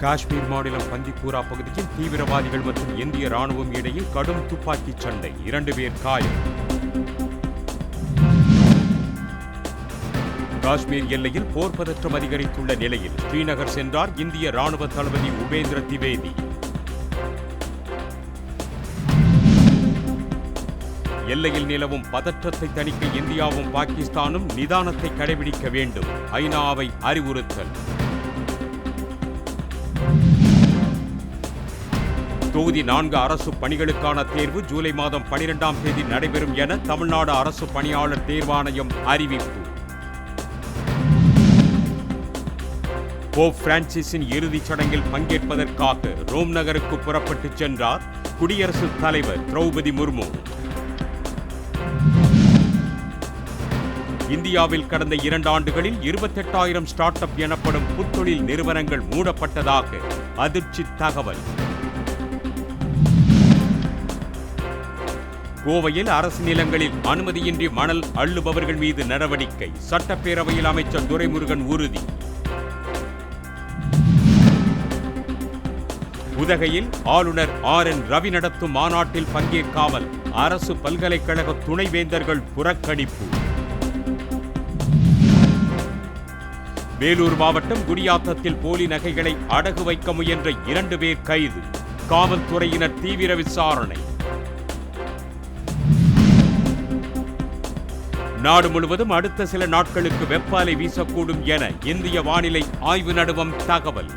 காஷ்மீர் மாநிலம் பந்திப்பூரா பகுதியில் தீவிரவாதிகள் மற்றும் இந்திய ராணுவம் இடையே கடும் துப்பாக்கிச் சண்டை. இரண்டு பேர் காயம். காஷ்மீர் எல்லையில் போர் பதற்றம் அதிகரித்துள்ள நிலையில் ஸ்ரீநகர் சென்றார் இந்திய ராணுவ தளபதி உபேந்திர திவேதி. எல்லையில் நிலவும் பதற்றத்தை தணிக்க இந்தியாவும் பாகிஸ்தானும் நிதானத்தை கடைபிடிக்க வேண்டும். ஐநாவை அறிவுறுத்தல். தொகுதி நான்கு அரசு பணிகளுக்கான தேர்வு ஜூலை மாதம் பனிரெண்டாம் தேதி நடைபெறும் என தமிழ்நாடு அரசு பணியாளர் தேர்வாணையம் அறிவிப்பு. போப் பிரான்சிஸின் இறுதிச் சடங்கில் பங்கேற்பதற்காக ரோம் நகருக்கு புறப்பட்டுச் சென்றார் குடியரசுத் தலைவர் திரௌபதி முர்மு. இந்தியாவில் கடந்த இரண்டு ஆண்டுகளில் இருபத்தெட்டாயிரம் ஸ்டார்ட் அப் எனப்படும் புத்தொழில் நிறுவனங்கள் மூடப்பட்டதாக அதிர்ச்சி தகவல். கோவையில் அரசு நிலங்களில் அனுமதியின்றி மணல் அள்ளுபவர்கள் மீது நடவடிக்கை. சட்டப்பேரவையில் அமைச்சர் துரைமுருகன் உறுதி. உதகையில் ஆளுநர் ஆர் என் ரவி நடத்தும் மாநாட்டில் பங்கேற்காமல் அரசு பல்கலைக்கழக துணைவேந்தர்கள் புறக்கணிப்பு. வேலூர் மாவட்டம் குடியாத்தத்தில் போலி நகைகளை அடகு வைக்க முயன்ற இரண்டு பேர் கைது. காவல்துறையினர் தீவிர விசாரணை. நாடு முழுவதும் அடுத்த சில நாட்களுக்கு வெப்பாலை வீசக்கூடும் என இந்திய வானிலை ஆய்வு நடுவம் தகவல்.